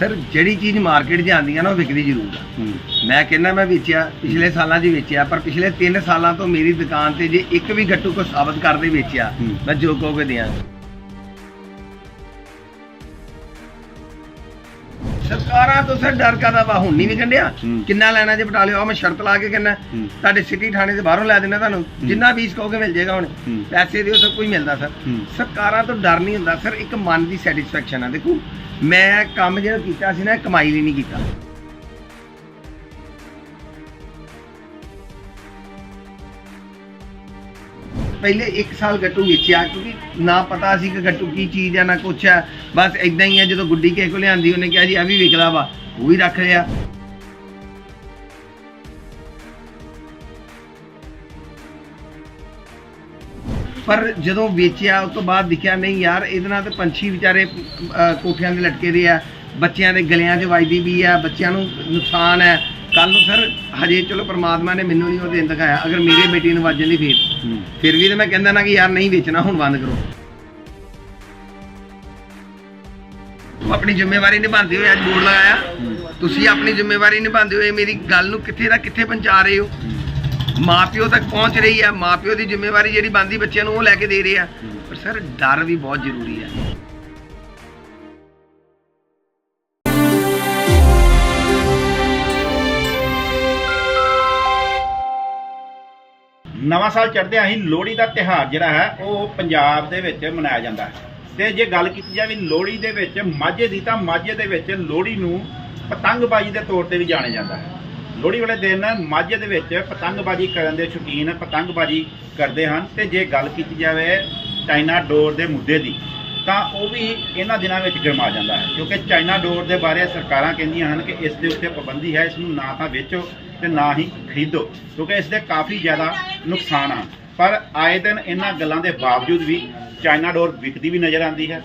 Sir ਜਿਹੜੀ ਚੀਜ਼ market 'ਚ ਆਉਂਦੀ ਆ ਨਾ ਉਹ ਵਿਕਦੀ ਜ਼ਰੂਰ ਆ। ਹੂੰ। ਮੈਂ ਕਹਿੰਦਾ ਮੈਂ ਵੇਚਿਆ ਪਿਛਲੇ ਸਾਲਾਂ 'ਚ ਵੇਚਿਆ ਪਰ ਪਿਛਲੇ 3 ਸਾਲਾਂ ਤੋਂ ਮੇਰੀ ਦੁਕਾਨ ਤੇ ਜੇ ਇੱਕ ਵੀ ਗੱਟੂ ਕੋ ਸਾਬਤ ਕਰਦੇ ਵੇਚਿਆ। ਮੈਂ ਜੋ ਕਹੋਗੇ ਦਿਆਂਗਾ। ਸਰਕਾਰਾਂ ਤੋਂ ਸਰ ਡਰ ਕਾਦਾ ਵਾ ਹੁਣ ਨਹੀਂ ਨਿਕੰਡਿਆ ਹੂੰ। ਕਿੰਨਾ ਲੈਣਾ ਜੇ ਬਟਾਲਿਓ ਆ ਮੈਂ ਸ਼ਰਤ ਲਾ ਕੇ ਕਹਿੰਦਾ। ਤੁਹਾਡੇ ਸਿਟੀ ਥਾਣੇ ਦੇ ਬਾਹਰੋਂ ਲੈ ਦੇਣਾ ਤੁਹਾਨੂੰ ਜਿੰਨਾ ਫੀਸ ਕਹੋਗੇ ਮਿਲ ਜਾਏਗਾ ਹੁਣ। ਪੈਸੇ ਦਿਓ ਸਭ ਕੁਝ ਮਿਲਦਾ ਸਰ। ਸਰਕਾਰਾਂ ਤੋਂ ਡਰ ਨਹੀਂ ਹੁੰਦਾ ਸਰ ਇੱਕ ਮਨ ਦੀ ਸੈਟੀਸਫੈਕਸ਼ਨ ਆ ਦੇਖੋ ਮੈਂ ਕੰਮ ਜਿਹੜਾ ਕੀਤਾ ਸੀ ਨਾ ਕਮਾਈ ਲਈ ਨਹੀਂ ਕੀਤਾ ਪਹਿਲੇ 1 ਸਾਲ ਗੱਟੂ ਵੇਚਿਆ, ਕਿਉਂਕਿ ਨਾ ਪਤਾ ਸੀ ਕਿ ਗੱਟੂ ਕੀ ਚੀਜ਼ ਹੈ ਨਾ ਕੁਛ ਹੈ ਬਸ ਇਦਾਂ ਹੀ ਹੈ ਜਦੋਂ ਗੁੱਡੀ ਕਿਸੇ ਕੋ ਲਿਆਂਦੀ, ਉਹਨੇ ਕਿਹਾ ਜੀ ਆ ਵੀ ਵਿਕਦਾ ਵਾ, ਉਹ ਵੀ ਰੱਖ ਲਿਆ। ਪਰ ਜਦੋਂ ਵੇਚਿਆ, ਉਸ ਤੋਂ ਬਾਅਦ ਦਿਖਿਆ, ਨਹੀਂ ਯਾਰ, ਇਹਦੇ ਨਾਲ ਤੇ ਪੰਛੀ ਵਿਚਾਰੇ ਕੋਠਿਆਂ ਦੇ ਲਟਕੇ ਦੇ ਆ, ਬੱਚਿਆਂ ਦੇ ਗਲਿਆਂ 'ਚ ਵੱਜਦੀ ਵੀ ਆ, ਬੱਚਿਆਂ ਨੂੰ ਨੁਕਸਾਨ ਹੈ ਕੱਲ ਨੂੰ ਸਰ ਹਜੇ ਚਲੋ ਪ੍ਰਮਾਤਮਾ ਨੇ ਮੈਨੂੰ ਨਹੀਂ ਉਹ ਦਿਨ ਦਿਖਾਇਆ ਅਗਰ ਮੇਰੇ ਬੇਟੀ ਨੂੰ ਵੱਜ ਜਾਂਦੀ ਫੇਰ। ਫਿਰ ਵੀ ਤੇ ਮੈਂ ਕਹਿੰਦਾ ਨਾ ਕਿ ਯਾਰ ਨਹੀਂ ਵੇਚਣਾ ਹੁਣ ਬੰਦ ਕਰੋ। ਆਪਣੀ ਜ਼ਿੰਮੇਵਾਰੀ ਨਿਭਾਉਂਦੇ ਹੋਏ ਅੱਜ ਬੋਰਡ ਲਗਾਇਆ। ਤੁਸੀਂ ਆਪਣੀ ਜ਼ਿੰਮੇਵਾਰੀ ਨਿਭਾਉਂਦੇ ਹੋਏ ਮੇਰੀ ਗੱਲ ਨੂੰ ਕਿੱਥੇ ਦਾ ਕਿੱਥੇ ਪਹੁੰਚਾ ਰਹੇ ਹੋ? ਮਾਪਿਓ ਤੱਕ ਪਹੁੰਚ ਰਹੀ ਹੈ ਮਾਪਿਓ ਦੀ ਜ਼ਿੰਮੇਵਾਰੀ ਜਿਹੜੀ ਬੰਦੀ ਬੱਚਿਆਂ ਨੂੰ ਉਹ ਲੈ ਕੇ ਦੇ ਰਹੇ ਆ। ਪਰ ਸਰ ਡਰ ਵੀ ਬਹੁਤ ਜ਼ਰੂਰੀ ਹੈ ਨਵਾਂ ਸਾਲ ਚੜ੍ਹਦਿਆਂ ਹੀ ਲੋਹੜੀ ਦਾ ਤਿਹਾਰ ਜਿਹੜਾ ਹੈ, ਉਹ ਪੰਜਾਬ ਦੇ ਵਿੱਚ ਮਨਾਇਆ ਜਾਂਦਾ ਹੈ। ਤੇ ਜੇ ਗੱਲ ਕੀਤੀ ਜਾਵੇ ਲੋਹੜੀ ਦੇ ਵਿੱਚ ਮਾਝੇ ਦੀ, ਤਾਂ ਮਾਝੇ ਦੇ ਵਿੱਚ ਲੋਹੜੀ ਨੂੰ ਪਤੰਗਬਾਜ਼ੀ ਦੇ ਤੌਰ ਤੇ ਵੀ ਜਾਣਿਆ ਜਾਂਦਾ ਹੈ। ਲੋਹੜੀ ਵਾਲੇ ਦਿਨ ਮਾਝੇ ਦੇ ਵਿੱਚ ਪਤੰਗਬਾਜ਼ੀ ਕਰਨ ਦੇ ਸ਼ੌਕੀਨ ਪਤੰਗਬਾਜ਼ੀ ਕਰਦੇ ਹਨ। ਤੇ ਜੇ ਗੱਲ ਕੀਤੀ ਜਾਵੇ ਚਾਈਨਾ ਡੋਰ ਦੇ ਮੁੱਦੇ ਦੀ ਤਾਂ ਉਹ ਵੀ ਇਹਨਾਂ ਦਿਨਾਂ ਵਿੱਚ ਗਰਮਾ ਜਾਂਦਾ ਹੈ। ਕਿਉਂਕਿ ਚਾਈਨਾ ਡੋਰ ਦੇ ਬਾਰੇ ਸਰਕਾਰਾਂ ਕਹਿੰਦੀਆਂ ਹਨ ਕਿ ਇਸ ਦੇ ਉੱਤੇ ਪਾਬੰਦੀ ਹੈ, ਇਸ ਨੂੰ ਨਾ ਤਾਂ ਵੇਚੋ ਤੇ ਨਾ ਹੀ ਖਰੀਦੋ, ਕਿਉਂਕਿ ਇਸ ਦੇ ਕਾਫੀ ਜ਼ਿਆਦਾ ਨੁਕਸਾਨ ਹਨ। ਪਰ ਆਏ ਦਿਨ ਇਹਨਾਂ ਗੱਲਾਂ ਦੇ ਬਾਵਜੂਦ ਵੀ ਚਾਈਨਾ ਡੋਰ ਵਿਕਦੀ ਵੀ ਨਜ਼ਰ ਆਉਂਦੀ ਹੈ।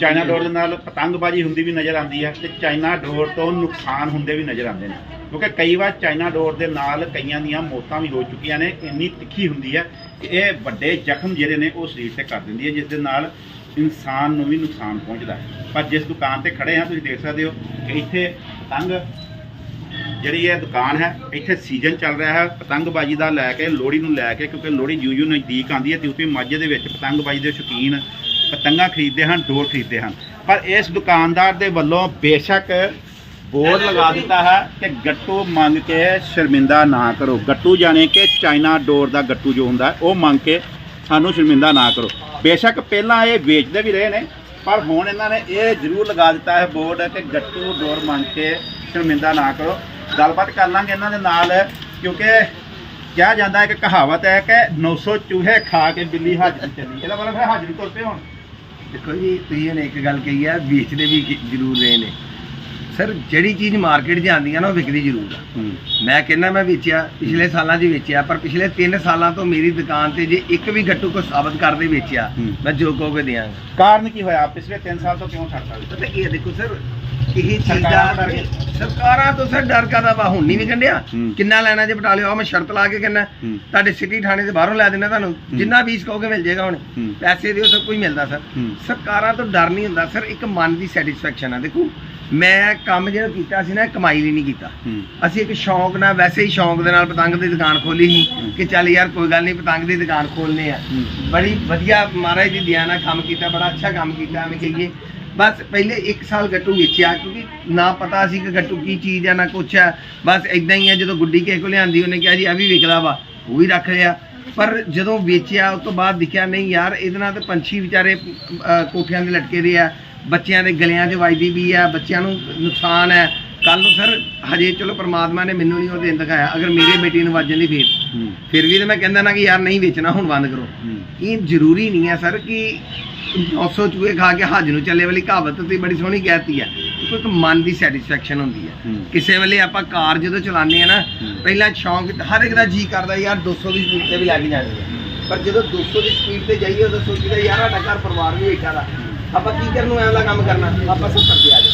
ਚਾਈਨਾ ਡੋਰ ਦੇ ਨਾਲ ਪਤੰਗਬਾਜ਼ੀ ਹੁੰਦੀ ਵੀ ਨਜ਼ਰ ਆਉਂਦੀ ਹੈ ਤੇ ਚਾਈਨਾ ਡੋਰ ਤੋਂ ਨੁਕਸਾਨ ਹੁੰਦੇ ਵੀ ਨਜ਼ਰ ਆਉਂਦੇ ਨੇ। ਕਿਉਂਕਿ ਕਈ ਵਾਰ ਚਾਈਨਾ ਡੋਰ ਦੇ ਨਾਲ ਕਈਆਂ ਦੀਆਂ ਮੌਤਾਂ ਵੀ ਹੋ ਚੁੱਕੀਆਂ ਨੇ, ਇੰਨੀ ਤਿੱਖੀ ਹੁੰਦੀ ਹੈ ਕਿ ਇਹ ਵੱਡੇ ਜ਼ਖਮ ਜਿਹੜੇ ਨੇ ਉਹ ਸਰੀਰ ਤੇ ਕਰ ਦਿੰਦੀ ਹੈ, ਜਿਸ ਦੇ ਨਾਲ ਇਨਸਾਨ ਨੂੰ ਵੀ ਨੁਕਸਾਨ ਪਹੁੰਚਦਾ ਹੈ। ਪਰ ਜਿਸ ਦੁਕਾਨ ਤੇ ਖੜੇ ਹਾਂ, ਤੁਸੀਂ ਦੇਖ ਸਕਦੇ ਹੋ ਕਿ ਇੱਥੇ ਪਤੰਗ ਜਿਹੜੀ ਇਹ ਦੁਕਾਨ ਹੈ, ਇੱਥੇ ਸੀਜ਼ਨ ਚੱਲ ਰਿਹਾ ਹੈ। ਪਤੰਗਬਾਜ਼ੀ ਦਾ ਲੈ ਕੇ, ਲੋਹੜੀ ਨੂੰ ਲੈ ਕੇ, ਕਿਉਂਕਿ ਲੋਹੜੀ ਜਿਉਂ ਜਿਉਂ ਨਜ਼ਦੀਕ ਆਉਂਦੀ ਹੈ, ਤੇ ਉਤੇ ਮਾਝੇ ਦੇ ਵਿੱਚ ਪਤੰਗਬਾਜ਼ੀ ਦੇ ਸ਼ੌਕੀਨ ਪਤੰਗਾਂ ਖਰੀਦਦੇ ਹਨ, ਡੋਰ ਖਰੀਦਦੇ ਹਨ। ਪਰ ਇਸ ਦੁਕਾਨਦਾਰ ਦੇ ਵੱਲੋਂ ਬੇਸ਼ੱਕ ਬੋਰਡ ਲਗਾ ਦਿੱਤਾ ਹੈ ਕਿ ਗੱਟੂ ਮੰਗ ਕੇ ਸ਼ਰਮਿੰਦਾ ਨਾ ਕਰੋ। ਗੱਟੂ ਜਾਣੇ ਕਿ ਚਾਈਨਾ ਡੋਰ ਦਾ ਗੱਟੂ ਜੋ ਹੁੰਦਾ ਉਹ ਮੰਗ ਕੇ ਸਾਨੂੰ ਸ਼ਰਮਿੰਦਾ ਨਾ ਕਰੋ। ਬੇਸ਼ੱਕ ਪਹਿਲਾਂ ਇਹ ਵੇਚਦੇ ਵੀ ਰਹੇ ਨੇ, ਪਰ ਹੁਣ ਇਹਨਾਂ ਨੇ ਇਹ ਜ਼ਰੂਰ ਲਗਾ ਦਿੱਤਾ ਹੈ ਬੋਰਡ ਕਿ ਗੱਟੂ, ਡੋਰ ਮੰਗ ਕੇ ਸ਼ਰਮਿੰਦਾ ਨਾ ਕਰੋ। ਗੱਲਬਾਤ ਕਰ ਲਾਂਗੇ ਇਹਨਾਂ ਦੇ ਨਾਲ, ਕਿਉਂਕਿ ਕਿਹਾ ਜਾਂਦਾ ਹੈ ਕਿ ਕਹਾਵਤ ਹੈ ਕਿ 900 ਚੂਹੇ ਖਾ ਕੇ ਬਿੱਲੀ ਹਾਜ਼ਰੀ ਚੱਲੀ। ਇਹਦਾ ਮਤਲਬ ਹੈ ਹਾਜ਼ਰੀ ਤੁਰ ਪਏ ਹੁਣ। ਦੇਖੋ ਜੀ, ਤੁਸੀਂ ਇਹਨੇ ਇੱਕ ਗੱਲ ਕਹੀ ਆ ਵੇਚਦੇ ਵੀ ਜ਼ਰੂਰ ਰਹੇ ਨੇ। ਸਰ ਜਿਹੜੀ ਚੀਜ਼ ਮਾਰਕੀਟ 'ਚ ਆਉਂਦੀ ਆ ਨਾ ਉਹ ਵਿਕਦੀ ਜ਼ਰੂਰ ਆ। ਮੈਂ ਕਹਿੰਦਾ ਮੈਂ ਵੇਚਿਆ ਪਿਛਲੇ ਸਾਲਾਂ 'ਚ ਵੇਚਿਆ ਪਰ ਪਿਛਲੇ 3 ਸਾਲਾਂ ਤੋਂ ਮੇਰੀ ਦੁਕਾਨ ਤੇ ਜੇ ਇੱਕ ਵੀ ਗੱਟੂ ਕੋ ਸਾਬਤ ਕਰਦੇ ਵੇਚਿਆ। ਮੈਂ ਜੋ ਕਹੋਗੇ ਦਿਆਂਗਾ ਕਾਰਨ ਕੀ ਹੋਇਆ? ਪਿਛਲੇ 3 ਸਾਲ ਤੋਂ ਕਿਉਂ ਛੱਡ ਸਕਦੇ? ਪਤਾ ਕੀ ਹੈ ਦੇਖੋ ਸਰ ਇਹ ਚੀਜ਼ ਸਰਕਾਰਾਂ ਤੋਂ ਡਰ ਸਰਕਾਰਾਂ ਤੋਂ ਸਰ ਡਰ ਕਾਦਾ ਵਾ ਹੁਣ ਨਹੀਂ ਨਿਕੰਡਿਆ ਹੂੰ। ਕਿੰਨਾ ਲੈਣਾ ਜੇ ਬਟਾਲਿਓ ਆ ਮੈਂ ਸ਼ਰਤ ਲਾ ਕੇ ਕਹਿੰਦਾ। ਹੂੰ। ਤੁਹਾਡੇ ਸਿਟੀ ਥਾਣੇ ਦੇ ਬਾਹਰੋਂ ਲੈ ਦੇਣਾ ਤੁਹਾਨੂੰ। ਜਿੰਨਾ ਫੀਸ ਕਹੋਗੇ ਮਿਲ ਜਾਏਗਾ ਹੁਣ। ਹੂੰ। ਪੈਸੇ ਦਿਓ ਸਭ ਕੁਝ ਮਿਲਦਾ ਸਰ। ਹੂੰ। ਸਰਕਾਰਾਂ ਤੋਂ ਡਰ ਨਹੀਂ ਹੁੰਦਾ ਸਰ ਇੱਕ ਮਨ ਦੀ ਸੈਟੀਸਫੈਕਸ਼ਨ ਆ। ਦੇਖੋ ਮੈਂ ਕੰਮ ਜਿਹੜਾ ਕੀਤਾ ਸੀ ਨਾ ਇਹ ਕਮਾਈ ਲਈ ਨਹੀਂ ਕੀਤਾ। ਹੂੰ। ਅਸੀਂ ਇੱਕ ਸ਼ੌਂਕ ਨਾਲ ਵੈਸੇ ਹੀ ਸ਼ੌਂਕ ਦੇ ਨਾਲ ਪਤੰਗ ਦੀ ਦੁਕਾਨ ਖੋਲੀ ਸੀ ਕਿ ਚੱਲ ਯਾਰ ਕੋਈ ਗੱਲ ਨਹੀਂ ਪਤੰਗ ਦੀ ਦੁਕਾਨ ਖੋਲਨੇ ਆ। ਹੂੰ। ਬੜੀ ਵਧੀਆ ਮਹਾਰਾਜ ਦੀ ਦਇਆ ਨਾਲ ਕੰਮ ਕੀਤਾ ਬੜਾ ਅੱਛਾ ਕੰਮ ਕੀਤਾ ਐਵੇਂ ਕਹੀਏ। ਬਸ ਪਹਿਲੇ 1 ਸਾਲ ਗੱਟੂ ਵੇਚਿਆ, ਕਿਉਂਕਿ ਨਾ ਪਤਾ ਸੀ ਕਿ ਗੱਟੂ ਕੀ ਚੀਜ਼ ਹੈ ਨਾ ਕੁਛ ਹੈ ਬਸ ਇਦਾਂ ਹੀ ਹੈ ਜਦੋਂ ਗੁੱਡੀ ਕਿਸੇ ਕੋਲ ਲਿਆਂਦੀ, ਉਹਨੇ ਕਿਹਾ ਜੀ ਆ ਵੀ ਵਿਕਦਾ ਵਾ, ਉਹ ਵੀ ਰੱਖ ਲਿਆ। ਪਰ ਜਦੋਂ ਵੇਚਿਆ, ਉਸ ਤੋਂ ਬਾਅਦ ਦਿਖਿਆ, ਨਹੀਂ ਯਾਰ, ਇਹਦੇ ਨਾਲ ਤਾਂ ਪੰਛੀ ਵਿਚਾਰੇ ਕੋਠਿਆਂ ਦੇ ਲਟਕੇ ਦੇ ਆ, ਬੱਚਿਆਂ ਦੇ ਗਲਿਆਂ 'ਚ ਵੱਜਦੀ ਵੀ ਆ, ਬੱਚਿਆਂ ਨੂੰ ਨੁਕਸਾਨ ਹੈ ਕੱਲ ਨੂੰ ਸਰ ਹਜੇ ਚਲੋ ਪ੍ਰਮਾਤਮਾ ਨੇ ਮੈਨੂੰ ਨਹੀਂ ਉਹ ਦਿਨ ਦਿਖਾਇਆ ਅਗਰ ਮੇਰੇ ਬੇਟੀ ਨੂੰ ਵੱਜ ਜਾਂਦੀ ਫੇਰ। ਫਿਰ ਵੀ ਤੇ ਮੈਂ ਕਹਿੰਦਾ ਨਾ ਕਿ ਯਾਰ ਨਹੀਂ ਵੇਚਣਾ ਹੁਣ ਬੰਦ ਕਰੋ। ਇਹ ਜ਼ਰੂਰੀ ਨਹੀਂ ਹੈ ਸਰ ਕਿ 900 ਚੂਹੇ ਖਾ ਕੇ ਹੱਜ ਨੂੰ ਚੱਲੇ ਵਾਲੀ ਕਹਾਵਤ ਤੁਸੀਂ ਬੜੀ ਸੋਹਣੀ ਕਹਿਤੀ ਹੈ। ਕੋਈ ਇੱਕ ਮਨ ਦੀ ਸੈਟੀਸਫੈਕਸ਼ਨ ਹੁੰਦੀ ਹੈ। ਕਿਸੇ ਵੇਲੇ ਆਪਾਂ ਕਾਰ ਜਦੋਂ ਚਲਾਉਂਦੇ ਆ ਨਾ। ਪਹਿਲਾਂ ਸ਼ੌਂਕ ਹਰ ਇੱਕ ਦਾ ਜੀ ਕਰਦਾ ਯਾਰ 200 ਦੀ ਸਪੀਡ ਤੇ ਵੀ ਲੱਗ ਹੈ ਪਰ ਜਦੋਂ 200 ਦੀ ਸਪੀਡ ਤੇ ਜਾਈਏ ਉਦੋਂ ਸੋਚੀਦਾ ਯਾਰ ਸਾਡਾ ਘਰ ਪਰਿਵਾਰ ਵੀ ਬੈਠਾ ਦਾ ਆਪਾਂ ਕੀ ਕਰਨ ਨੂੰ ਐਵੇਂ ਦਾ ਕੰਮ ਕਰਨਾ? ਆਪਾਂ 70 ਤੇ ਆ ਜਾਏ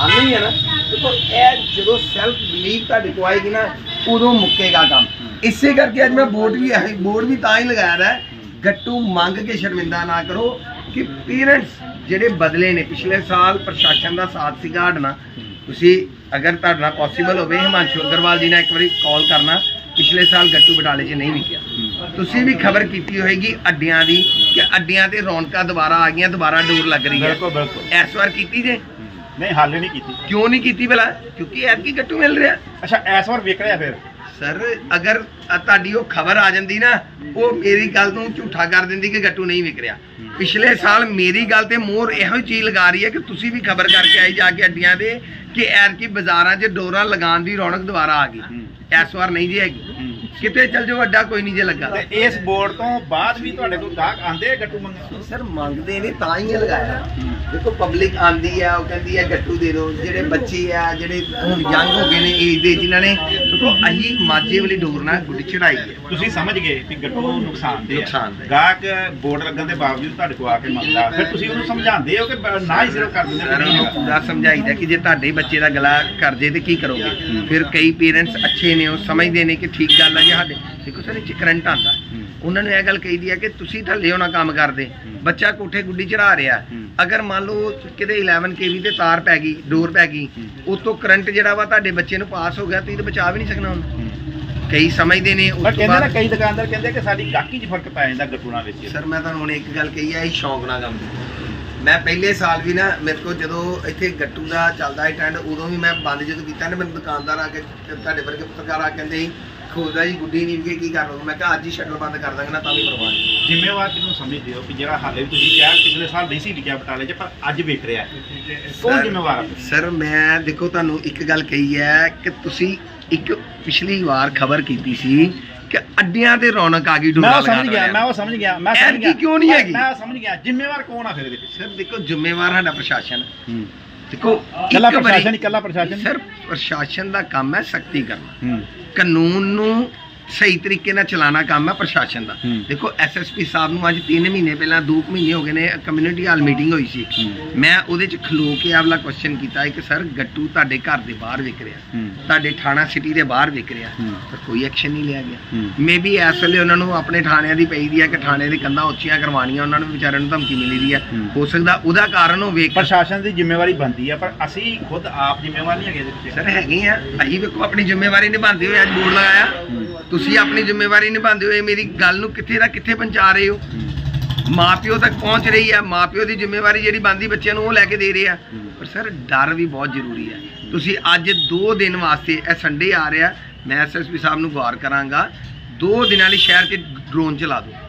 ਆਨੇ ਹੀ ਹੈ ਨਾ। ਦੇਖੋ ਇਹ ਜਦੋਂ ਸੈਲਫ ਬਲੀਵ ਤੁਹਾਡੇ ਕੋ ਆਏਗੀ ਨਾ ਉਦੋਂ ਮੁੱਕੇਗਾ ਕੰਮ। ਇਸੇ ਕਰਕੇ ਅੱਜ ਮੈਂ ਬੋਰਡ ਵੀ ਬੋਰਡ ਵੀ ਤਾਂ ਹੀ ਲਗਾਇਆ ਹੈ। ਗੱਟੂ ਮੰਗ ਕੇ ਸ਼ਰਮਿੰਦਾ ਨਾ ਕਰੋ ਕਿ ਪੇਰੈਂਟਸ ਜਿਹੜੇ ਬਦਲੇ ਨੇ ਪਿਛਲੇ ਸਾਲ ਪ੍ਰਸ਼ਾਸਨ ਦਾ ਸਾਥ ਸੀਗਾ ਸਾਡਾ। ਤੁਸੀਂ ਅਗਰ ਤੁਹਾਡੇ ਪੋਸੀਬਲ ਹੋਵੇ ਹਿਮਾਂਸ਼ੂ ਅਗਰਵਾਲ ਜੀ ਨਾਲ ਇੱਕ ਵਾਰੀ ਕਾਲ ਕਰਨਾ ਪਿਛਲੇ ਸਾਲ ਗੱਟੂ ਬਟਾਲੇ 'ਚ ਨਹੀਂ ਵਿਕਿਆ। ਤੁਸੀਂ ਵੀ ਖਬਰ ਕੀਤੀ ਹੋਏਗੀ ਅੱਡਿਆਂ ਦੀ ਕਿ ਅੱਡਿਆਂ ਤੇ ਰੌਣਕਾਂ ਦੁਬਾਰਾ ਆ ਗਈਆਂ ਦੁਬਾਰਾ ਡੋਰ ਲੱਗ ਰਹੀ ਹੈ। ਬਿਲਕੁਲ ਬਿਲਕੁਲ। ਇਸ ਵਾਰ ਕੀਤੀ ਜੇ? ਨਹੀਂ ਹਾਲੇ ਨਹੀਂ ਕੀਤੀ। ਕਿਉਂ ਨਹੀਂ ਕੀਤੀ ਭਲਾ? ਕਿਉਂਕਿ ਐਤਕੀ ਗੱਟੂ ਮਿਲ ਰਿਹਾ। ਅੱਛਾ ਇਸ ਵਾਰ ਵਿਕ ਰਿਹਾ ਫਿਰ। ਸਰ ਅਗਰ ਅ ਤੁਹਾਡੀ ਉਹ ਖਬਰ ਆ ਜਾਂਦੀ ਨਾ ਉਹ ਮੇਰੀ ਗੱਲ ਨੂੰ ਝੂਠਾ ਕਰ ਦਿੰਦੀ ਕਿ ਗੱਟੂ ਨਹੀਂ ਵਿਕ ਰਿਹਾ। ਪਿਛਲੇ ਸਾਲ ਮੇਰੀ ਗੱਲ ਤੇ ਮੋਹਰ ਇਹੋ ਹੀ ਚੀਜ਼ ਲਗਾ ਰਹੀ ਹੈ ਕਿ ਤੁਸੀਂ ਵੀ ਖਬਰ ਕਰਕੇ ਆਈ ਜਾ ਕੇ ਅੱਡੀਆਂ ਦੇ ਕਿ ਐਤਕੀ ਬਾਜ਼ਾਰਾਂ 'ਚ ਡੋਰਾਂ ਲਗਾਉਣ ਦੀ ਰੌਣਕ ਦੁਬਾਰਾ ਆ ਗਈ। ਇਸ ਵਾਰ ਨਹੀਂ ਜੀ ਹੈਗੀ। ਕਿਤੇ ਚੱਲ ਜਾਓ ਅੱਡਾ ਕੋਈ ਨਹੀਂ ਜੇ ਲੱਗਾ। ਤੇ ਇਸ ਬੋਰਡ ਤੋਂ ਬਾਅਦ ਵੀ ਤੁਹਾਡੇ ਕੋਲ ਗਾਹਕ ਆਂਦੇ ਗੱਟੂ ਮੰਗਣ? ਸਰ ਮੰਗਦੇ ਨੇ ਤਾਂ ਹੀ ਇਹ ਲਗਾਇਆ। ਦੇਖੋ ਪਬਲਿਕ ਆਂਦੀ ਆ ਉਹ ਕਹਿੰਦੀ ਆ ਗੱਟੂ ਦੇ ਦਿਓ। ਜਿਹੜੇ ਬੱਚੇ ਆ ਜਿਹੜੇ ਹੁਣ ਯੰਗ ਹੋ ਗਏ ਨੇ ਏਜ ਦੇ ਜਿਨ੍ਹਾਂ ਨੇ ਦੇਖੋ ਅਹੀ ਮਾਝੇ ਵਾਲੀ ਡੋਰ ਨਾਲ ਗੁੱਡੀ ਚੜਾਈ ਹੈ ਤੁਸੀਂ ਸਮਝ ਗਏ ਕਿ ਗੱਟੂ ਨੁਕਸਾਨਦੇ ਆ। ਨੁਕਸਾਨਦੇਹ। ਗਾਹਕ ਬੋਰਡ ਲੱਗਣ ਦੇ ਬਾਵਜੂਦ ਤੁਹਾਡੇ ਕੋਲ ਆ ਕੇ ਮੰਗਦਾ। ਫਿਰ ਤੁਸੀਂ ਉਹਨੂੰ ਸਮਝਾਉਂਦੇ ਹੋ ਕਿ ਨਾ ਹੀ ਸਿਰਫ ਕਰ ਦਿੰਦੇ। ਪੂਰਾ ਸਮਝਾਈਦਾ ਕਿ ਜੇ ਤੁਹਾਡੇ ਬੱਚੇ ਦਾ ਗਲਾ ਕਰ ਜੇ ਤੇ ਕੀ ਕਰੋਗੇ? ਫਿਰ ਕਈ ਪੇਰੈਂਟਸ ਅੱਛੇ ਨੇ ਉਹ ਸਮਝਦੇ ਨੇ ਕਿ ਠੀਕ ਗੱਲ ਹੈ ਜੀ ਸਾਡੇ। ਦੇਖੋ ਸਰ ਇਹ ਕਰੰਟ ਆਂਦਾ। ਉਹਨਾਂ ਨੂੰ ਇਹ ਗੱਲ ਕਹੀਦੀ ਹੈ ਕਿ ਤੁਸੀਂ ਥੱਲੇ ਹੋਣਾ ਕੰਮ ਕਰਦੇ। ਬੱਚਾ ਕੋਠੇ ਗੁੱਡੀ ਚੜਾ ਰਿਹਾ। ਅਗਰ ਮੰਨ ਲਓ ਕਿਤੇ 11 ਕੇਵੀ ਤੇ ਤਾਰ ਪੈ ਗਈ ਡੋਰ ਪੈ ਗਈ। ਉਤੋਂ ਕਰੰਟ ਜਿਹੜਾ ਵਾ ਤੁਹਾਡੇ ਬੱਚੇ ਨੂੰ ਪਾਸ ਹੋ ਗਿਆ ਤੁਸੀਂ ਤਾਂ ਬਚਾ ਵੀ ਨਹੀਂ ਸਕਣਾ ਉਹਨੂੰ ਹੂੰ। ਕਈ ਸਮਝਦੇ ਨੇ ਉਸ ਪਰ ਤੋਂ ਕਹਿੰਦੇ ਨਾ ਬਾਅਦ ਕਈ ਦੁਕਾਨਦਾਰ ਕਹਿੰਦੇ ਕਿ ਸਾਡੀ ਗਾਹਕੀ 'ਚ ਫ਼ਰਕ ਪੈ ਜਾਂਦਾ ਗੱਟੂਆਂ ਵਿੱਚ ਸਰ ਮੈਂ ਤੁਹਾਨੂੰ ਹੁਣ ਇੱਕ ਗੱਲ ਕਹੀ ਹੈ ਇਹ ਸ਼ੌਂਕ ਨਾਲ ਕੰਮ ਕੀਤਾ ਮੈਂ ਪਹਿਲੇ ਸਾਲ ਵੀ ਨਾ ਮੇਰੇ ਕੋਲ ਜਦੋਂ ਇੱਥੇ ਗੱਟੂ ਦਾ ਚੱਲਦਾ ਸੀ ਟ੍ਰੈਂਡ ਉਦੋਂ ਵੀ ਮੈਂ ਬੰਦ ਜਦੋਂ ਕੀਤਾ ਨਾ ਮੈਨੂੰ ਦੁਕਾਨਦਾਰ ਆ ਕੇ ਤੇ ਤੁਹਾਡੇ ਵਰਗੇ ਪੱਤਰਕਾਰ ਆ ਕੇ ਕਹਿੰਦੇ ਸੀ ਖੋਦਾ ਜੀ ਗੁੱਡੀ ਨਹੀਂ ਵਿਕੇ ਕੀ ਕਰ ਲਓ ਮੈਂ ਕਿਹਾ ਅੱਜ ਹੀ ਸ਼ਟਲ ਬੰਦ ਕਰ ਦਾਂਗੇ ਨਾ ਤਾਂ ਵੀ ਪਰਵਾਹ ਨਹੀਂ। ਜ਼ਿੰਮੇਵਾਰ ਕਿਹਨੂੰ ਸਮਝਦੇ ਹੋ ਕਿ ਜਿਹੜਾ ਹਾਲੇ ਵੀ ਤੁਸੀਂ ਕਿਹਾ ਪਿਛਲੇ ਸਾਲ ਨਹੀਂ ਸੀ ਵਿਕਿਆ ਬਟਾਲੇ 'ਚ ਪਰ ਅੱਜ ਵਿਕ ਰਿਹਾ ਹੈ। ਕੌਣ ਸਰ- ਜ਼ਿੰਮੇਵਾਰ ਹੈ ਸਰ ਮੈਂ ਦੇਖੋ ਤੁਹਾਨੂੰ ਇੱਕ ਗੱਲ ਕਹੀ ਹੈ ਕਿ ਤੁਸੀਂ ਇੱਕ ਪਿਛਲੀ ਵਾਰ ਖਬਰ ਕੀਤੀ ਸੀ ਕਿ ਅੱਡਿਆਂ ਤੇ ਰੌਣਕ ਆ ਗਈ ਮੈਂ ਡੋਲਾ ਉਹ ਸਮਝ ਗਿਆ ਮੈਂ ਉਹ ਸਮਝ ਗਿਆ ਮੈਂ ਸਮਝ ਗਿਆ। ਕਿਉਂ ਨਹੀਂ ਹੈਗੀ? ਮੈਂ ਸਮਝ ਗਿਆ ਜ਼ਿੰਮੇਵਾਰ ਕੌਣ ਆ ਫਿਰ ਇਹਦੇ ਸਰ ਦੇਖੋ ਜ਼ਿੰਮੇਵਾਰ ਸਾਡਾ ਪ੍ਰਸ਼ਾਸਨ ਹੂੰ। ਦੇਖੋ ਕੱਲਾ ਇੱਕ ਵਾਰੀ- ਪ੍ਰਸ਼ਾਸਨ ਇਕੱਲਾ ਪ੍ਰਸ਼ਾਸਨ। ਸਰ ਪ੍ਰਸ਼ਾਸਨ ਦਾ ਕੰਮ ਹੈ ਸਖਤੀ ਕਰਨਾ। ਹੂੰ। ਕਾਨੂੰਨ ਨੂੰ ਸਹੀ ਤਰੀਕੇ ਨਾਲ ਚਲਾਉਣਾ ਕੰਮ ਹੈ ਪ੍ਰਸ਼ਾਸਨ ਦਾ। ਹੂੰ। ਦੇਖੋ ਐਸਐਸਪੀ ਸਾਹਿਬ ਨੂੰ ਅੱਜ 3 ਮਹੀਨੇ ਪਹਿਲਾਂ 2 ਮਹੀਨੇ ਹੋ ਗਏ ਨੇ ਕਮਿਊਨਿਟੀ ਹਾਲ ਮੀਟਿੰਗ ਹੋਈ ਸੀ। ਹੂੰ। ਮੈਂ ਉਹਦੇ ਚ ਖਲੋ ਕੇ ਆਪਲਾ ਕੁਐਸਚਨ ਕੀਤਾ ਹੈ ਕਿ ਸਰ ਗੱਟੂ ਤੁਹਾਡੇ ਘਰ ਦੇ ਬਾਹਰ ਵਿਕ ਰਿਹਾ। ਹੂੰ। ਤੁਹਾਡੇ ਥਾਣਾ ਸਿਟੀ ਦੇ ਬਾਹਰ ਵਿਕ ਰਿਹਾ। ਹੂੰ। ਪਰ ਕੋਈ ਐਕਸ਼ਨ ਨਹੀਂ ਲਿਆ ਗਿਆ। ਹੂੰ। ਮੇਬੀ ਇਸ ਵੇਲੇ ਉਹਨਾਂ ਨੂੰ ਆਪਣੇ ਥਾਣਿਆਂ ਦੀ ਪਈ ਹੈ ਕਿ ਥਾਣੇ ਦੀ ਕੰਧਾਂ ਉੱਚੀਆਂ ਕਰਵਾਉਣੀਆਂ ਉਹਨਾਂ ਨੂੰ ਵਿਚਾਰਿਆਂ ਨੂੰ ਧਮਕੀ ਮਿਲੀ ਦੀ ਹੈ ਹੂੰ। ਹੋ ਸਕਦਾ ਉਹਦਾ ਕਾਰਨ ਹੋਵੇ ਪ੍ਰਸ਼ਾਸਨ ਦੀ ਜ਼ਿੰਮੇਵਾਰੀ ਬਣਦੀ ਆ ਪਰ ਅਸੀਂ ਖੁਦ ਆਪ ਜ਼ਿੰਮੇਵਾਰ ਨਹੀਂ ਹੈਗੇ ਸਰ ਹੈਗੇ ਆ। ਅਸੀਂ ਵੇਖੋ ਆਪਣੀ ਜ਼ਿੰਮੇਵਾਰੀ ਨਿਭਾਉਂਦੇ ਹੋਏ ਅੱਜ ਬੋਰਡ ਲਗਾਇਆ। ਤੁਸੀਂ ਆਪਣੀ ਜ਼ਿੰਮੇਵਾਰੀ ਨਿਭਾਉਂਦੇ ਹੋਏ ਮੇਰੀ ਗੱਲ ਨੂੰ ਕਿੱਥੇ ਦਾ ਕਿੱਥੇ ਪਹੁੰਚਾ ਰਹੇ ਹੋ? ਮਾਪਿਓ ਤੱਕ ਪਹੁੰਚ ਰਹੀ ਹੈ, ਮਾਪਿਓ ਦੀ ਜ਼ਿੰਮੇਵਾਰੀ ਜਿਹੜੀ ਬੰਦੀ ਬੱਚਿਆਂ ਨੂੰ ਉਹ ਲੈ ਕੇ ਦੇ ਰਹੇ ਆ। ਪਰ ਸਰ, ਡਰ ਵੀ ਬਹੁਤ ਜ਼ਰੂਰੀ ਹੈ। ਤੁਸੀਂ ਅੱਜ 2 ਦਿਨ ਵਾਸਤੇ ਇਹ ਸੰਡੇ ਆ ਰਿਹਾ, ਮੈਂ ਐਸਐਸਪੀ ਸਾਹਿਬ ਨੂੰ ਗੌਰ ਕਰਾਂਗਾ। 2 ਦਿਨਾਂ ਲਈ ਸ਼ਹਿਰ 'ਚ ਡਰੋਨ ਚਲਾ ਦਿਓ।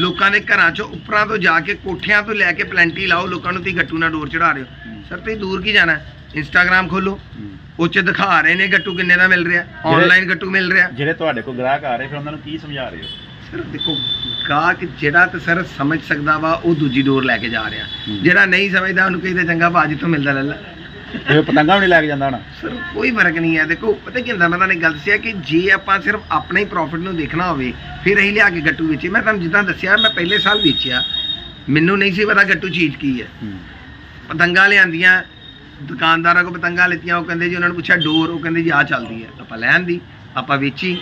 ਲੋਕਾਂ ਦੇ ਘਰਾਂ 'ਚੋਂ ਉੱਪਰਾਂ ਤੋਂ ਜਾ ਕੇ ਕੋਠਿਆਂ ਤੋਂ ਲੈ ਕੇ ਪਲੈਂਟੀ ਲਾਓ ਲੋਕਾਂ ਨੂੰ ਤੁਸੀਂ ਗੱਟੂ ਨਾਲ ਡੋਰ ਚੜਾ ਰਹੇ ਹੋ। ਸਰ ਤੁਸੀਂ ਦੂਰ ਕੀ ਜਾਣਾ? ਇੰਸਟਾਗ੍ਰਾਮ ਖੋਲੋ। ਉਹ 'ਚ ਦਿਖਾ ਰਹੇ ਨੇ ਗੱਟੂ ਕਿੰਨੇ ਦਾ ਮਿਲ ਰਿਹਾ। ਆਨਲਾਈਨ ਗੱਟੂ ਮਿਲ ਰਿਹਾ। ਜਿਹੜੇ ਤੁਹਾਡੇ ਕੋਲ ਗ੍ਰਾਹਕ ਆ ਰਹੇ ਫਿਰ ਉਹਨਾਂ ਨੂੰ ਕੀ ਸਮਝਾ ਰਹੇ ਹੋ? ਸਰ ਦੇਖੋ ਗਾਹਕ ਜਿਹੜਾ ਤਾਂ ਸਰ ਸਮਝ ਸਕਦਾ ਵਾ ਉਹ ਦੂਜੀ ਡੋਰ ਲੈ ਕੇ ਜਾ ਰਿਹਾ। ਜਿਹੜਾ ਨਹੀਂ ਸਮਝਦਾ ਉਹਨੂੰ ਕਹੀਦਾ ਚੰਗਾ ਭਾਜੀ ਤੋਂ ਮਿਲਦਾ ਲੈ ਲੈ। ਇਹ ਪਤੰਗਾ ਵੀ ਨਹੀਂ ਲੈ ਕੇ ਜਾਂਦਾ ਹੋਣਾ। ਸਰ ਕੋਈ ਫ਼ਰਕ ਨਹੀਂ ਹੈ। ਦੇਖੋ ਪਤਾ ਕੀ ਹੁੰਦਾ ਮੈਂ ਤੁਹਾਨੂੰ ਇੱਕ ਗੱਲ ਦੱਸਿਆ ਕਿ ਜੇ ਆਪਾਂ ਸਿਰਫ ਆਪਣੇ ਹੀ ਪ੍ਰੋਫਿਟ ਨੂੰ ਦੇਖਣਾ ਹੋਵੇ ਫਿਰ ਅਸੀਂ ਲਿਆ ਕੇ ਗੱਟੂ ਵੇਚੇ। ਮੈਂ ਤੁਹਾਨੂੰ ਜਿੱਦਾਂ ਦੱਸਿਆ ਮੈਂ ਪਹਿਲੇ ਸਾਲ ਵੇਚਿਆ। ਮੈਨੂੰ ਨਹੀਂ ਸੀ ਪਤਾ ਗੱਟੂ ਚੀਜ਼ ਕੀ ਹੈ। ਪਤੰਗਾਂ ਲਿਆਂਦੀਆਂ ਦੁਕਾਨਦਾਰਾਂ ਕੋ ਪਤੰਗਾਂ ਲਿੱਤੀਆਂ ਉਹ ਕਹਿੰਦੇ ਜੀ ਉਹਨਾਂ ਨੂੰ ਪੁੱਛਿਆ ਡੋਰ ਉਹ ਕਹਿੰਦੇ ਜੀ ਆ ਚੱਲਦੀ ਹੈ। ਆਪਾਂ ਲੈਣ ਦੀ ਆਪਾਂ ਵੇਚੀ।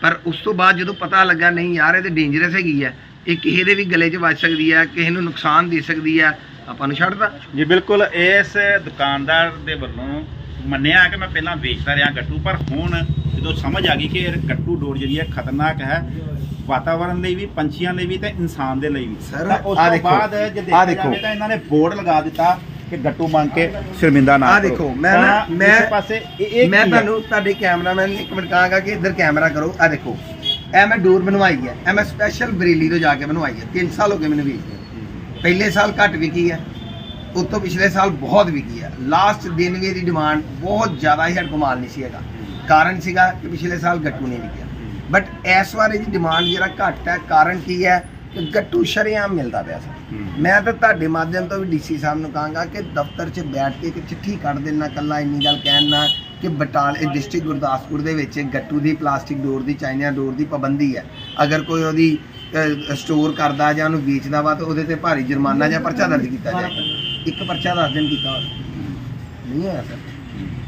ਪਰ ਉਸ ਤੋਂ ਬਾਅਦ ਜਦੋਂ ਪਤਾ ਲੱਗਾ ਨਹੀਂ ਯਾਰ ਇਹ ਤੇ ਡੇਂਜਰਸ ਹੈਗੀ ਹੈ। ਇਹ ਕਿਸੇ ਦੇ ਵੀ ਗਲੇ 'ਚ ਵੱਜ ਸਕਦੀ ਹੈ ਕਿਸੇ ਨੂੰ ਨੁਕਸਾਨ ਦੇ ਸਕਦੀ ਹੈ। ਆਪਾਂ ਨੂੰ ਛੱਡਦਾ ਜੀ ਬਿਲਕੁਲ ਇਸ ਦੁਕਾਨਦਾਰ ਦੇ ਵੱਲੋਂ ਮੰਨਿਆ ਕਿ ਮੈਂ ਪਹਿਲਾਂ ਵੇਚਦਾ ਰਿਹਾ ਗੱਟੂ ਪਰ ਹੁਣ ਜਦੋਂ ਸਮਝ ਆ ਗਈ ਕਿ ਇਹ ਗੱਟੂ ਡੋਰ ਜਿਹੜੀ ਹੈ ਖਤਰਨਾਕ ਹੈ ਵਾਤਾਵਰਣ ਲਈ ਵੀ ਪੰਛੀਆਂ ਲਈ ਵੀ ਤੇ ਇਨਸਾਨ ਦੇ ਲਈ ਵੀ ਤਾਂ ਉਸ ਤੋਂ ਬਾਅਦ ਜੇ ਦੇਖਿਆ ਦੇਖੋ। ਜਾਵੇ ਤਾਂ ਇਹਨਾਂ ਨੇ ਬੋਰਡ ਲਗਾ ਦਿੱਤਾ ਕਿ ਗੱਟੂ ਮੰਗ ਕੇ ਸ਼ਰਮਿੰਦਾ ਨਾ ਕਰੋ। ਦੇਖੋ, ਮੈਂ ਨਾ- ਮੈਂ- ਇਸੇ ਪਾਸੇ ਇਹ ਮੈਂ? ਤੁਹਾਨੂੰ ਤੁਹਾਡੇ ਕੈਮਰਾਮੈਨ ਨੂੰ ਇੱਕ ਮਿੰਟ ਕਹਾਂਗਾ ਕਿ ਇੱਧਰ ਕੈਮਰਾ ਕਰੋ ਆ ਦੇਖੋ ਇਹ ਮੈਂ ਡੋਰ ਬਣਵਾਈ ਹੈ ਇਹ ਮੈਂ ਸਪੈਸ਼ਲ ਬਰੇਲੀ ਤੋਂ ਜਾ ਕੇ ਬਣਵਾਈ ਹੈ 3 ਸਾਲ ਹੋ ਗਏ ਮੈਨੂੰ ਵੇਚਦੇ ਪਹਿਲੇ ਸਾਲ ਘੱਟ ਵਿਕੀ ਹੈ ਉਸ ਤੋਂ ਪਿਛਲੇ ਸਾਲ ਬਹੁਤ ਵਿਕੀ ਹੈ। ਲਾਸਟ ਦਿਨ ਵੀ ਇਹਦੀ ਡਿਮਾਂਡ ਬਹੁਤ ਜ਼ਿਆਦਾ ਹੀ ਸਾਡੇ ਕੋਲ ਮਾਲ ਨਹੀਂ ਸੀ ਹੈਗਾ। ਕਾਰਨ ਸੀਗਾ ਕਿ ਪਿਛਲੇ ਸਾਲ ਗੱਟੂ ਨਹੀਂ ਵਿਕਿਆ। ਬਟ ਇਸ ਵਾਰ ਇਹਦੀ ਡਿਮਾਂਡ ਜਿਹੜਾ ਘੱਟ ਹੈ ਕਾਰਨ ਕੀ ਹੈ ਕਿ ਗੱਟੂ ਸ਼ਰੇਆਮ ਮਿਲਦਾ ਪਿਆ ਸੀ। ਮੈਂ ਤਾਂ ਤੁਹਾਡੇ ਮਾਧਿਅਮ ਤੋਂ ਵੀ ਡੀਸੀ ਸਾਹਿਬ ਨੂੰ ਕਹਾਂਗਾ ਕਿ ਦਫ਼ਤਰ 'ਚ ਬੈਠ ਕੇ ਇੱਕ ਚਿੱਠੀ ਕੱਢ ਦੇਣਾ ਕੱਲਾ ਇੰਨੀ ਗੱਲ ਕਹਿਣਾ ਕਿ ਬਟਾਲੇ ਡਿਸਟ੍ਰਿਕਟ ਗੁਰਦਾਸਪੁਰ ਦੇ ਵਿੱਚ ਗੱਟੂ ਦੀ ਪਲਾਸਟਿਕ ਡੋਰ ਦੀ ਚਾਈਨਾ ਡੋਰ ਦੀ ਪਾਬੰਦੀ ਹੈ। ਅਗਰ ਕੋਈ ਉਹਦੀ ਸਟੋਰ ਕਰਦਾ ਜਾਂ ਉਹਨੂੰ ਵੇਚਦਾ ਵਾ ਤਾਂ ਉਹਦੇ ਤੇ ਭਾਰੀ ਜੁਰਮਾਨਾ ਜਾਂ ਪਰਚਾ ਦਰਜ ਕੀਤਾ ਜਾਏ। ਇੱਕ ਪਰਚਾ ਦਸ ਦਿਨ ਕੀਤਾ ਨਹੀਂ ਹੋਇਆ ਸਰ।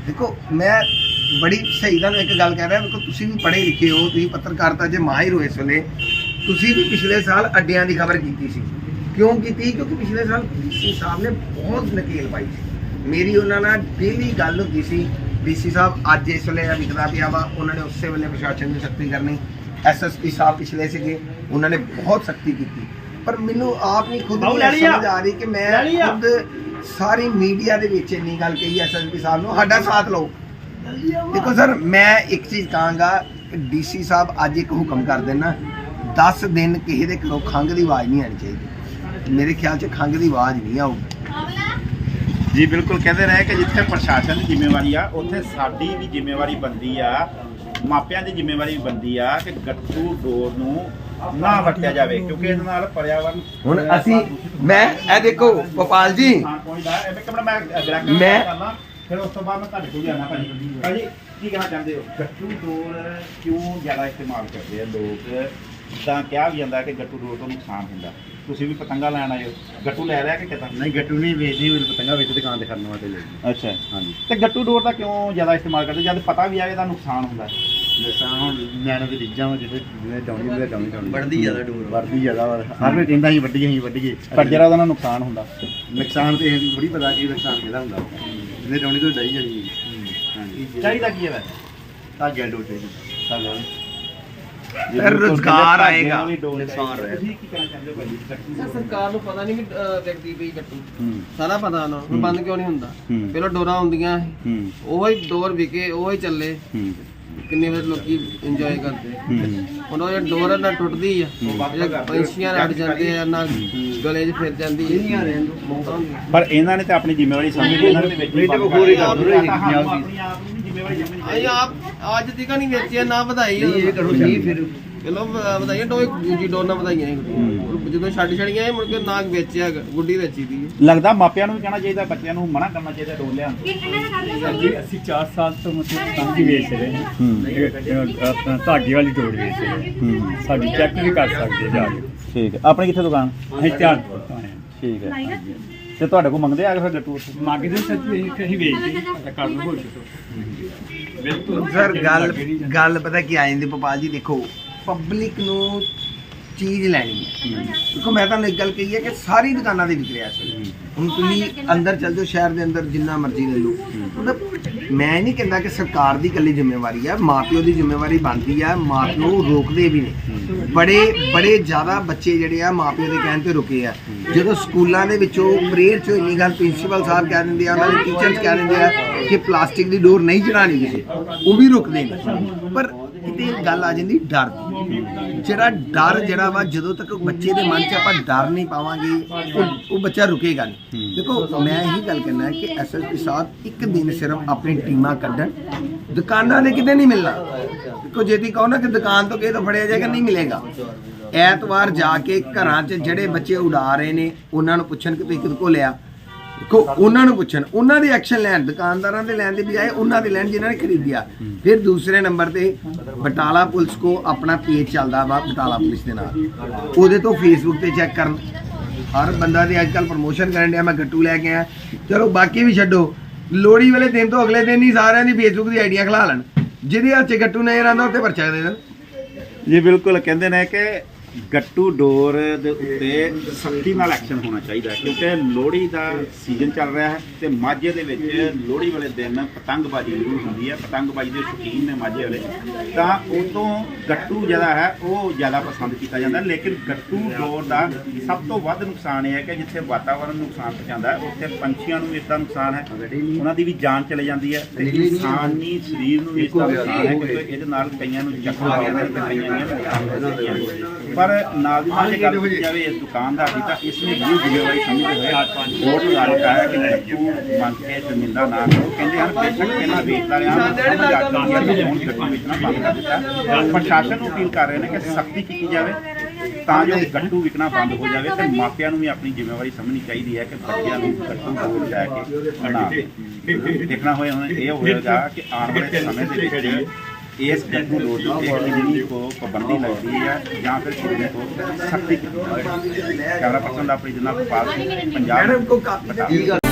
ਦੇਖੋ, ਮੈਂ ਬੜੀ ਸਹੀ ਤੁਹਾਨੂੰ ਇੱਕ ਗੱਲ ਕਹਿ ਰਿਹਾ, ਦੇਖੋ, ਤੁਸੀਂ ਵੀ ਪੜ੍ਹੇ ਲਿਖੇ ਹੋ, ਤੁਸੀਂ ਪੱਤਰਕਾਰਤਾ ਜੇ ਮਾਹਿਰ ਹੋ ਇਸ ਵੇਲੇ, ਤੁਸੀਂ ਵੀ ਪਿਛਲੇ ਸਾਲ ਅੱਡਿਆਂ ਦੀ ਖਬਰ ਕੀਤੀ ਸੀ। ਕਿਉਂ ਕੀਤੀ? ਕਿਉਂਕਿ ਪਿਛਲੇ ਸਾਲ ਡੀਸੀ ਸਾਹਿਬ ਨੇ ਬਹੁਤ ਨਕੇਲ ਪਾਈ ਸੀ। ਮੇਰੀ ਉਹਨਾਂ ਨਾਲ ਡੇਲੀ ਗੱਲ ਹੁੰਦੀ ਸੀ ਡੀਸੀ ਸਾਹਿਬ ਅੱਜ ਇਸ ਵੇਲੇ ਇਹ ਵਿਕਦਾ ਪਿਆ ਵਾ, ਉਹਨਾਂ ਨੇ ਉਸੇ ਵੇਲੇ ਪ੍ਰਸ਼ਾਸਨ ਦੀ ਸਖਤੀ ਕਰਨੀ। ਐਸਐਸਪੀ ਸਾਹਿਬ ਪਿਛਲੇ ਸੀਗੇ। ਉਹਨਾਂ ਨੇ ਬਹੁਤ ਸਖਤੀ ਕੀਤੀ। ਪਰ ਮੈਨੂੰ ਆਪ ਨਹੀਂ ਖੁਦ ਨੂੰ। ਸਮਝ ਆ ਰਹੀ ਕਿ ਮੈਂ। ਖੁਦ ਸਾਰੀ ਮੀਡੀਆ ਦੇ ਵਿੱਚ ਇੰਨੀ ਗੱਲ ਕਹੀ ਐਸਐਸਪੀ ਸਾਹਿਬ ਨੂੰ ਸਾਡਾ ਸਾਥ ਲਓ। ਦੇਖੋ ਸਰ ਮੈਂ ਇੱਕ ਚੀਜ਼ ਕਹਾਂਗਾ ਡੀਸੀ ਸਾਹਿਬ ਅੱਜ ਇੱਕ ਹੁਕਮ ਕਰ ਦੇਣਾ 10 ਦਿਨ ਕਿਸੇ ਦੇ ਘਰੋਂ ਖੰਘ ਦੀ ਆਵਾਜ਼ ਨਹੀਂ ਆਣੀ ਚਾਹੀਦੀ। ਮੇਰੇ ਖਿਆਲ 'ਚ ਖੰਘ ਦੀ ਆਵਾਜ਼ ਨਹੀਂ ਆਊਗੀ। ਜੀ ਬਿਲਕੁਲ ਕਹਿੰਦੇ ਰਹੇ ਕਿ ਜਿੱਥੇ ਪ੍ਰਸ਼ਾਸਨ ਦੀ ਜ਼ਿੰਮੇਵਾਰੀ ਆ ਉੱਥੇ ਸਾਡੀ ਵੀ ਜ਼ਿੰਮੇਵਾਰੀ ਬੰਦੀ ਆ ਮਾਪਿਆਂ ਦੀ ਜ਼ਿੰਮੇਵਾਰੀ ਵੀ ਬੰਦੀ ਆ ਕਿ ਗੱਟੂ ਡੋਰ ਨੂੰ ਨਾ ਵਰਤਿਆ ਜਾਵੇ ਕਿਉਂਕਿ ਇਹਦੇ ਨਾਲ ਪਰਿਆਵਰਨ ਹੁਣ ਅਸੀਂ ਮੈਂ ਇਹ ਦੇਖੋ ਗੋਪਾਲ ਜੀ। ਪਹੁੰਚਦਾ ਕਮਰਾ ਮੈਂ ਅਗਲਾ ਮੈਂ- ਕਰਨਾ ਫਿਰ ਉਸ ਤੋਂ ਬਾਅਦ ਮੈਂ ਤੁਹਾਡੇ ਕੋਲ ਆਣਾ ਭਾਜੀ। ਭਾਜੀ ਕੀ ਕਹਿਣਾ ਚਾਹੁੰਦੇ ਹੋ? ਗੱਟੂ ਡੋਰ ਕਿਉਂ ਜ਼ਿਆਦਾ ਇਸਤੇਮਾਲ ਕਰਦੇ ਆ ਲੋਕ? ਤਾਂ ਕਿਹਾ ਵੀ ਜਾਂਦਾ ਕਿ ਗੱਟੂ ਡੋਰ ਤੋਂ ਨੁਕਸਾਨ ਹੁੰਦਾ। ਤੁਸੀਂ ਵੀ ਪਤੰਗਾ ਲੈਣ ਆਏ ਹੋ। ਗੱਟੂ ਲੈ ਲਿਆ ਕਿ ਕਿਦਾਂ? ਨਹੀਂ ਗੱਟੂ ਨਹੀਂ ਵੇਚਦੀ ਉਹ ਪਤੰਗਾ ਵਿੱਚ ਦੁਕਾਨ ਤੇ ਖੜਨ ਵਾਸਤੇ ਲਈ ਅੱਛਾ। ਹਾਂਜੀ। ਤੇ ਗੱਟੂ ਡੋਰ ਦਾ ਕਿਉਂ ਜ਼ਿਆਦਾ ਇਸਤੇਮਾਲ ਕਰਦੇ? ਜਦ ਪਤਾ ਵੀ ਆ ਇਹਦਾ ਨੁਕਸਾਨ ਹੁੰਦਾ। ਹੈ ਨੁਕਸਾਨ ਹੁਣ ਨਿਆਣੇ ਦੀ ਰੀਝਾਂ ਵਾ ਜਿਹੜੇ ਜਿਵੇਂ ਡਾਉਣੀ ਉਹਦੇ ਡਾਉਣੀ ਡਾਉਣੀ। ਵੱਢਦੀ ਜ਼ਿਆਦਾ ਡੋਰ। ਵੜਦੀ ਜ਼ਿਆਦਾ ਵਾ। ਹਰ ਵੇ ਕਹਿੰਦਾ ਅਸੀਂ ਵੱਢੀਏ ਅਸੀਂ ਵੱਢੀਏ। ਪਰ ਜਿਹੜਾ ਉਹਦਾ ਨਾਲ ਨੁਕਸਾਨ ਹੁੰਦਾ ਨੁਕਸਾਨ ਤੇ ਇਹ ਥੋੜੀ ਪਤਾ ਕੀ ਨੁਕਸਾਨ ਕਿਹਦਾ ਹੁੰਦਾ। ਜਿਹਨੇ ਡਾਉਣੀ ਤੋਂ ਡਾਈ ਜਾਣੀ। ਹਾਂਜੀ। ਚਾਹੀਦਾ ਕੀ ਹੈ ਵੈਸੇ? ਧਾਗੇ ਡੋਰ ਚਾਹੀਦੀ। ਧਾਗਾ ਫਿਰ ਰੁਜ਼ਗਾਰ ਆਏਗਾ। ਨੁਕਸਾਨ ਰਿਹਾ। ਤੁਸੀਂ ਕੀ ਕਹਿਣਾ ਚਾਹੁੰਦੇ ਹੋ ਭਾਜੀ? ਗੱਟੂ ਸਰ, ਸਰਕਾਰ ਨੂੰ ਪਤਾ ਨਹੀਂ ਕਿ ਅਹ, ਵਿਕਦੀ ਪਈ ਗੱਟੂ ਹੂੰ। ਸਾਰਾ ਪਤਾ ਉਹਨਾਂ ਨੂੰ ਹੂੰ। ਬੰਦ ਕਿਉਂ ਨਹੀਂ ਹੁੰਦਾ। ਪਹਿਲਾਂ ਡੋਰਾਂ ਹੁੰਦੀਆਂ ਹੂੰ। ਉਹ ਹੀ ਡੋਰ ਵਿਕੇ ਉਹ ਹੀ। ਚੱਲੇ ਕਿੰਨੇ ਵਾਰ ਲੋਕੀ ਇੰਜੋਏ ਕਰਦੇ ਹੁਣ ਉਹ ਜਿਹੜੀ ਡੋਰ ਆ ਨਾ ਟੁੱਟਦੀ ਆ ਇਹ ਪੰਛੀਆਂ ਅੜ ਜਾਂਦੇ ਆ ਨਾ ਗਲੇ 'ਚ ਫਿਰ ਜਾਂਦੀ ਹੁੰਦੀਆਂ ਪਰ ਇਹਨਾਂ ਨੇ ਤਾਂ ਆਪਣੀ ਜ਼ਿੰਮੇਵਾਰੀ ਸਮਝੀ ਇਹਨਾਂ ਨੇ ਵਿੱਚ ਨਹੀਂ ਤਾਂ ਹੀ ਕਰ ਦੀ। ਆਪਣੀ ਆਪ ਨੂੰ ਵੀ ਜ਼ਿੰਮੇਵਾਰੀ ਸਮਝਣੀ ਅਸੀਂ ਆਪ ਅੱਜ ਤੱਕ ਨਹੀਂ ਵੇਚਿਆ ਨਾ ਵਧਾਈ ਇਹ ਕਰੋ ਜੀ ਫਿਰ ਚਲੋ ਵ- ਵਧਾਈਆਂ ਡੋਏ ਦੂਜੀ ਡੋਰ ਨਾਲ ਵਧਾਈਆਂ ਸੀ ਗੁੱਡੀ। ਜਦੋਂ ਛੱਡ ਛੜੀਆਂ ਇਹ ਮੁੜ ਕੇ ਨਾ ਵੇਚਿਆ ਗ- ਗੁੱਡੀ ਵੇਚੀ ਦੀ। ਹੈ। ਲੱਗਦਾ ਮਾਪਿਆਂ ਨੂੰ ਵੀ ਕਹਿਣਾ ਚਾਹੀਦਾ ਬੱਚਿਆਂ ਨੂੰ ਮਨਾ ਕਰਨਾ ਚਾਹੀਦਾ ਡੋਰ ਲਿਆਉਣ ਤੋਂ। ਜੀ ਅਸੀਂ 4 ਸਾਲ ਤੋਂ ਮਤਲਬ ਤੰਗੀ ਵੇਚ ਰਹੇ ਹਾਂ। ਇਹ ਆਪਣਾ ਧਾਗੇ ਵਾਲੀ ਡੋਰ ਵੇਚ ਰਹੇ ਹਾਂ। ਹੂੰ। ਸਾਡੀ ਚੈੱਕ ਵੀ ਕਰ ਸਕਦੇ ਜਾ ਕੇ। ਠੀਕ ਹੈ। ਆਪਣੀ ਕਿੱਥੇ ਦੁਕਾਨ? ਅਸੀਂ ਧਿਆਨ ਹੈ। ਠੀਕ ਹੈ। ਤੇ ਤੁਹਾਡੇ ਕੋਲ ਮੰਗਦੇ ਆ ਕੇ ਫਿਰ ਗੱਟੂ ਉੱਥੇ? ਮੰਗਦੇ ਸੱਚੀ ਅਸੀਂ ਅਸੀਂ ਵੇਚਦੇ ਹਾਂ। ਕਰ ਲਓ ਹੋ ਬਿਲਕੁਲ ਸਰ ਗੱਲ ਗੱਲ ਪਤਾ ਕੀ ਆ ਜਾਂਦੀ ਭੋਪਾਲ ਜੀ ਦੇਖੋ ਪਬਲਿਕ ਨੂੰ ਚੀਜ਼ ਲੈਣੀ ਹੈ। ਦੇਖੋ ਮੈਂ ਤੁਹਾਨੂੰ ਇੱਕ ਗੱਲ ਕਹੀ ਹੈ ਕਿ ਸਾਰੀ ਦੁਕਾਨਾਂ ਦੇ ਵਿਕ ਰਿਹਾ ਸੀ। ਹੁਣ ਤੁਸੀਂ ਅੰਦਰ ਚੱਲ ਜਾਓ ਸ਼ਹਿਰ ਦੇ ਅੰਦਰ ਜਿੰਨਾ ਮਰਜ਼ੀ ਲੈ ਲਓ। ਮਤਲਬ ਮੈਂ ਨਹੀਂ ਕਹਿੰਦਾ ਕਿ ਸਰਕਾਰ ਦੀ ਇਕੱਲੀ ਜ਼ਿੰਮੇਵਾਰੀ ਹੈ ਮਾਪਿਓ ਦੀ ਜ਼ਿੰਮੇਵਾਰੀ ਬਣਦੀ ਹੈ ਮਾਪਿਓ ਰੋਕਦੇ ਵੀ ਨੇ ਬੜੇ ਬੜੇ ਜ਼ਿਆਦਾ ਬੱਚੇ ਜਿਹੜੇ ਆ ਮਾਪਿਓ ਦੇ ਕਹਿਣ ਤੇ ਰੁਕੇ ਆ। ਜਦੋਂ ਸਕੂਲਾਂ ਦੇ ਵਿੱਚੋਂ ਪ੍ਰੇਅਰ ਚੋਂ ਇੰਨੀ ਗੱਲ ਪ੍ਰਿੰਸੀਪਲ ਸਾਹਿਬ ਕਹਿ ਦਿੰਦੇ ਆ ਉਹਨਾਂ ਦੇ ਟੀਚਰਸ ਕਹਿ ਦਿੰਦੇ ਆ ਕਿ ਪਲਾਸਟਿਕ ਦੀ ਡੋਰ ਨਹੀਂ ਚੜਾਣੀ ਕਿਸੇ। ਉਹ ਵੀ ਰੁਕਦੇ ਨੇ। ਪਰ ਕਿਤੇ ਗੱਲ ਆ ਜਾਂਦੀ ਡਰ ਦੀ। ਜਿਹੜਾ ਡਰ ਜਿਹੜਾ ਵਾ ਜਦੋਂ ਤੱਕ ਬੱਚੇ ਦੇ ਮਨ 'ਚ ਆਪਾਂ ਡਰ ਨਹੀਂ ਪਾਵਾਂਗੇ ਉਹ ਉਹ ਬੱਚਾ ਰੁਕੇਗਾ ਨਹੀਂ। ਦੇਖੋ ਮੈਂ ਇਹੀ ਗੱਲ ਕਹਿਣਾ ਹੈ ਕਿ ਐਸਐਸਪੀ ਸਾਹਿਬ ਇੱਕ ਦਿਨ ਸਿਰਫ ਆਪਣੀ ਟੀਮਾਂ ਕੱਢਣ। ਦੁਕਾਨਾਂ ਦੇ ਕਿਤੇ ਨਹੀਂ ਮਿਲਣਾ। ਦੇਖੋ ਜੇ ਤੀ ਕਹੋ ਨਾ ਕਿ ਦੁਕਾਨ ਤੋਂ ਕਿਸੇ ਤੋਂ ਫੜਿਆ ਜਾਏਗਾ ਨਹੀਂ ਮਿਲੇਗਾ। ਐਤਵਾਰ ਜਾ ਕੇ ਘਰਾਂ 'ਚ ਜਿਹੜੇ ਬੱਚੇ ਉਡਾ ਰਹੇ ਨੇ ਉਹਨਾਂ ਨੂੰ ਪੁੱਛਣ ਕਿ ਤੁਸੀਂ ਕਿਹਦੇ ਕੋਲ ਲਿਆ। ਦੇਖੋ ਉਹਨਾਂ ਨੂੰ ਪੁੱਛਣ, ਉਹਨਾਂ ਦੇ ਐਕਸ਼ਨ ਲੈਣ, ਦੁਕਾਨਦਾਰਾਂ ਦੇ ਲੈਣ ਦੀ ਬਜਾਏ ਉਹਨਾਂ ਦੇ ਲੈਣ ਜਿਨ੍ਹਾਂ ਨੇ ਖਰੀਦਿਆ। ਫਿਰ ਦੂਸਰੇ ਨੰਬਰ ਤੇ ਬਟਾਲਾ ਪੁਲਿਸ ਕੋ ਆਪਣਾ ਪੇਜ ਚੱਲਦਾ ਵਾ ਬਟਾਲਾ ਪੁਲਿਸ ਦੇ ਨਾਲ। ਉਹਦੇ ਤੋਂ ਫੇਸਬੁੱਕ ਤੇ ਚੈੱਕ ਕਰਨ। ਹਰ ਬੰਦਾ ਦੇ ਅੱਜਕੱਲ ਪ੍ਰਮੋਸ਼ਨ ਕਰਨ ਡਿਆ, ਮੈਂ ਗੱਟੂ ਲੈ ਕੇ ਆਇਆ। ਚਲੋ ਬਾਕੀ ਵੀ ਛੱਡੋ। ਲੋੜੀ ਵਾਲੇ ਦਿਨ ਤੋਂ ਅਗਲੇ ਦਿਨ ਹੀ ਸਾਰਿਆਂ ਦੀ ਫੇਸਬੁੱਕ ਦੀ ਆਈਡੀਆਂ ਖਲਾ ਲੈਣ। ਜਿਹਦੇ ਹੱਥ 'ਚ ਗੱਟੂ ਨਜ਼ਰ ਆਉਂਦਾ ਉੱਤੇ ਪਰਚਾ ਦੇ ਦੇਣ। ਜੀ, ਬਿਲਕੁਲ। ਕਹਿੰਦੇ ਨੇ ਕਿ ਗੱਟੂ ਡੋਰ ਦੇ ਉੱਤੇ ਸਖਤੀ ਨਾਲ ਐਕਸ਼ਨ ਹੋਣਾ ਚਾਹੀਦਾ ਹੈ, ਕਿਉਂਕਿ ਲੋਹੜੀ ਦਾ ਸੀਜ਼ਨ ਚੱਲ ਰਿਹਾ ਹੈ ਤੇ ਮਾਝੇ ਦੇ ਵਿੱਚ ਲੋਹੜੀ ਵਾਲੇ ਦਿਨ ਪਤੰਗਬਾਜ਼ੀ ਜ਼ਰੂਰ ਹੁੰਦੀ ਹੈ, ਪਤੰਗਬਾਜ਼ੀ ਦੇ ਸ਼ੌਕੀਨ ਨੇ ਮਾਝੇ ਵਾਲੇ। ਤਾਂ ਉਦੋਂ ਗੱਟੂ ਜਿਹੜਾ ਹੈ, ਉਹ ਜ਼ਿਆਦਾ ਪਸੰਦ ਕੀਤਾ ਜਾਂਦਾ ਲੇਕਿਨ ਗੱਟੂ ਡੋਰ ਦਾ ਸਭ ਤੋਂ ਵੱਧ ਨੁਕਸਾਨ ਇਹ ਹੈ ਕਿ ਜਿੱਥੇ ਵਾਤਾਵਰਣ ਨੂੰ ਨੁਕਸਾਨ ਪਹੁੰਚਾਉਂਦਾ ਹੈ, ਉੱਥੇ ਪੰਛੀਆਂ ਨੂੰ ਵੀ ਇਸਦਾ ਨੁਕਸਾਨ ਹੈ, ਉਹਨਾਂ ਦੀ ਵੀ ਜਾਨ ਚਲੇ ਜਾਂਦੀ ਹੈ ਤੇ ਇਨਸਾਨੀ ਸਰੀਰ ਨੂੰ ਵੀ ਇਸਦਾ ਨੁਕਸਾਨ ਹੈ, ਕਿਉਂਕਿ ਇਹਦੇ ਨਾਲ ਕਈਆਂ ਨੂੰ ਜ਼ਖਮ ਆ ਜਾਂਦੇ ਤੇ ਕਈਆਂ ਦੀਆਂ ਪਰ ਨਾਲ ਦੀ ਨਾਲ ਜੇ ਗੱਲ ਕੀਤੀ ਜਾਵੇ ਇਸ ਦੁਕਾਨਦਾਰ ਦੀ ਤਾਂ ਇਸ ਨੇ ਵੀ ਜ਼ਿੰਮੇਵਾਰੀ ਸਮਝਦੇ ਹੋਏ ਬਹੁਤ ਲਗਾਇਆ ਹੈ ਕਿ ਗੱਟੂ ਮੰਗ ਕੇ ਜ਼ਮੀਨਾਂ ਨਾ ਕਰੋ। ਕਹਿੰਦੇ ਹਨ, ਬੇਸ਼ੱਕ ਪਹਿਲਾਂ ਵੇਚਦਾ ਰਿਹਾ ਹਾਂ ਸਮਝ ਆ ਹੁਣ ਗੱਟੂ ਵੇਚਣਾ ਬੰਦ ਕਰ ਦਿੱਤਾ। ਪ੍ਰਸ਼ਾਸਨ ਨੂੰ ਅਪੀਲ ਕਰ ਰਹੇ ਨੇ ਕਿ ਸਖਤੀ ਕੀਤੀ ਜਾਵੇ ਤਾਂ ਜੋ ਗੱਟੂ ਵਿਕਣਾ ਬੰਦ ਹੋ ਜਾਵੇ ਤੇ ਮਾਪਿਆਂ ਨੂੰ ਵੀ ਆਪਣੀ ਜ਼ਿੰਮੇਵਾਰੀ ਸਮਝਣੀ ਚਾਹੀਦੀ ਹੈ ਕਿ ਬੱਚਿਆਂ ਨੂੰ ਗੱਟੂ ਕੋਲ ਜਾ ਕੇ ਬਣਾ ਦੇਖਣਾ ਹੋਇਆ ਹੁਣ ਇਹ ਹੋਏਗਾ ਕਿ ਆਉਣ ਵਾਲੇ ਸਮੇਂ ਦੇ ਵਿੱਚ ਇਸ ਗੱਟੂ ਰੋਡ ਤੇ ਕਿੰਨੀ ਕੋ ਪਾਬੰਦੀ ਲੱਗਦੀ ਹੈ ਜਾਂ ਫਿਰ ਕਿੰਨੀ ਕੋ ਸਖਤੀ ਕੀਤੀ ਜਾਵੇ। ਕੈਮਰਾ ਪਰਸਨ ਦਾ ਆਪਣੀ ਜਨਾਬ ਪਾਲ ਸਿੰਘ, ਪੰਜਾਬ